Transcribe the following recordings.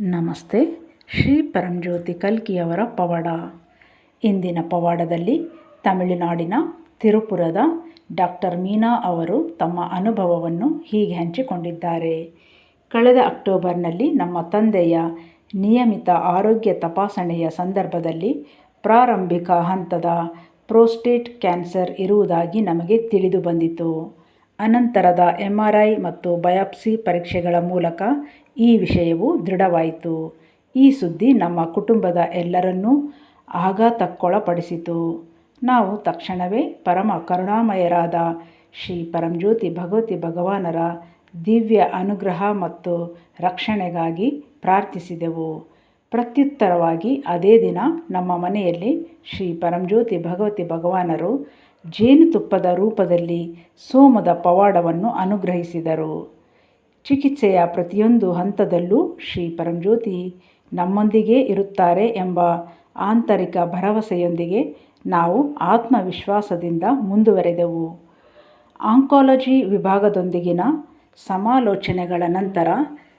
ನಮಸ್ತೆ, ಶ್ರೀ ಪರಂಜ್ಯೋತಿ ಕಲ್ಕಿಯವರ ಪವಾಡ. ಇಂದಿನ ಪವಾಡದಲ್ಲಿ ತಮಿಳುನಾಡಿನ ತಿರುಪುರದ ಡಾಕ್ಟರ್ ಮೀನಾ ಅವರು ತಮ್ಮ ಅನುಭವವನ್ನು ಹೀಗೆ ಹಂಚಿಕೊಂಡಿದ್ದಾರೆ. ಕಳೆದ ಅಕ್ಟೋಬರ್ನಲ್ಲಿ ನಮ್ಮ ತಂದೆಯ ನಿಯಮಿತ ಆರೋಗ್ಯ ತಪಾಸಣೆಯ ಸಂದರ್ಭದಲ್ಲಿ ಪ್ರಾರಂಭಿಕ ಹಂತದ ಪ್ರೋಸ್ಟೇಟ್ ಕ್ಯಾನ್ಸರ್ ಇರುವುದಾಗಿ ನಮಗೆ ತಿಳಿದು ಬಂದಿತು. ಅನಂತರದ ಎಂ ಆರ್ ಐ ಮತ್ತು ಬಯಾಪ್ಸಿ ಪರೀಕ್ಷೆಗಳ ಮೂಲಕ ಈ ವಿಷಯವು ದೃಢವಾಯಿತು. ಈ ಸುದ್ದಿ ನಮ್ಮ ಕುಟುಂಬದ ಎಲ್ಲರನ್ನೂ ಆಘಾತಕ್ಕೊಳಪಡಿಸಿತು. ನಾವು ತಕ್ಷಣವೇ ಪರಮ ಕರುಣಾಮಯರಾದ ಶ್ರೀ ಪರಂಜ್ಯೋತಿ ಭಗವತಿ ಭಗವಾನರ ದಿವ್ಯ ಅನುಗ್ರಹ ಮತ್ತು ರಕ್ಷಣೆಗಾಗಿ ಪ್ರಾರ್ಥಿಸಿದೆವು. ಪ್ರತ್ಯುತ್ತರವಾಗಿ ಅದೇ ದಿನ ನಮ್ಮ ಮನೆಯಲ್ಲಿ ಶ್ರೀ ಪರಂಜ್ಯೋತಿ ಭಗವತಿ ಭಗವಾನರು ಜೇನುತುಪ್ಪದ ರೂಪದಲ್ಲಿ ಸೋಮದ ಪವಾಡವನ್ನು ಅನುಗ್ರಹಿಸಿದರು. ಚಿಕಿತ್ಸೆಯ ಪ್ರತಿಯೊಂದು ಹಂತದಲ್ಲೂ ಶ್ರೀ ಪರಂಜ್ಯೋತಿ ನಮ್ಮೊಂದಿಗೇ ಇರುತ್ತಾರೆ ಎಂಬ ಆಂತರಿಕ ಭರವಸೆಯೊಂದಿಗೆ ನಾವು ಆತ್ಮವಿಶ್ವಾಸದಿಂದ ಮುಂದುವರೆದೆವು. ಆಂಕಾಲಜಿ ವಿಭಾಗದೊಂದಿಗಿನ ಸಮಾಲೋಚನೆಗಳ ನಂತರ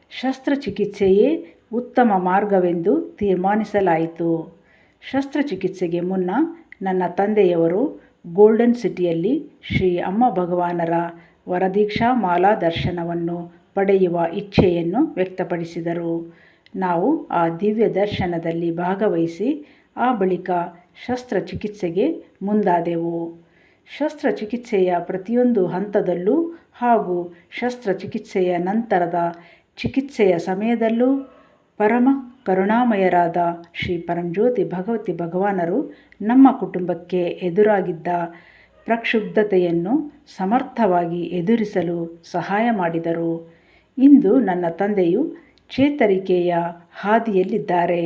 ಶಸ್ತ್ರಚಿಕಿತ್ಸೆಯೇ ಉತ್ತಮ ಮಾರ್ಗವೆಂದು ತೀರ್ಮಾನಿಸಲಾಯಿತು. ಶಸ್ತ್ರಚಿಕಿತ್ಸೆಗೆ ಮುನ್ನ ನನ್ನ ತಂದೆಯವರು ಗೋಲ್ಡನ್ ಸಿಟಿಯಲ್ಲಿ ಶ್ರೀ ಅಮ್ಮ ಭಗವಾನರ ವರದೀಕ್ಷಾ ಮಾಲಾ ದರ್ಶನವನ್ನು ಪಡೆಯುವ ಇಚ್ಛೆಯನ್ನು ವ್ಯಕ್ತಪಡಿಸಿದರು. ನಾವು ಆ ದಿವ್ಯ ದರ್ಶನದಲ್ಲಿ ಭಾಗವಹಿಸಿ ಆ ಬಳಿಕ ಶಸ್ತ್ರಚಿಕಿತ್ಸೆಗೆ ಮುಂದಾದೆವು. ಶಸ್ತ್ರಚಿಕಿತ್ಸೆಯ ಪ್ರತಿಯೊಂದು ಹಂತದಲ್ಲೂ ಹಾಗೂ ಶಸ್ತ್ರಚಿಕಿತ್ಸೆಯ ನಂತರದ ಚಿಕಿತ್ಸೆಯ ಸಮಯದಲ್ಲೂ ಪರಮ ಕರುಣಾಮಯರಾದ ಶ್ರೀ ಪರಂಜ್ಯೋತಿ ಭಗವತಿ ಭಗವಾನರು ನಮ್ಮ ಕುಟುಂಬಕ್ಕೆ ಎದುರಾಗಿದ್ದ ಪ್ರಕ್ಷುಬ್ಧತೆಯನ್ನು ಸಮರ್ಥವಾಗಿ ಎದುರಿಸಲು ಸಹಾಯ ಮಾಡಿದರು. ಇಂದು ನನ್ನ ತಂದೆಯು ಚೇತರಿಕೆಯ ಹಾದಿಯಲ್ಲಿದ್ದಾರೆ.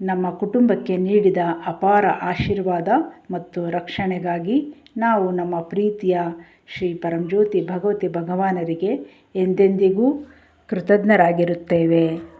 ನಮ್ಮ ಕುಟುಂಬಕ್ಕೆ ನೀಡಿದ ಅಪಾರ ಆಶೀರ್ವಾದ ಮತ್ತು ರಕ್ಷಣೆಗಾಗಿ ನಾವು ನಮ್ಮ ಪ್ರೀತಿಯ ಶ್ರೀ ಪರಂಜ್ಯೋತಿ ಭಗವತಿ ಭಗವಾನರಿಗೆ ಎಂದೆಂದಿಗೂ ಕೃತಜ್ಞರಾಗಿರುತ್ತೇವೆ.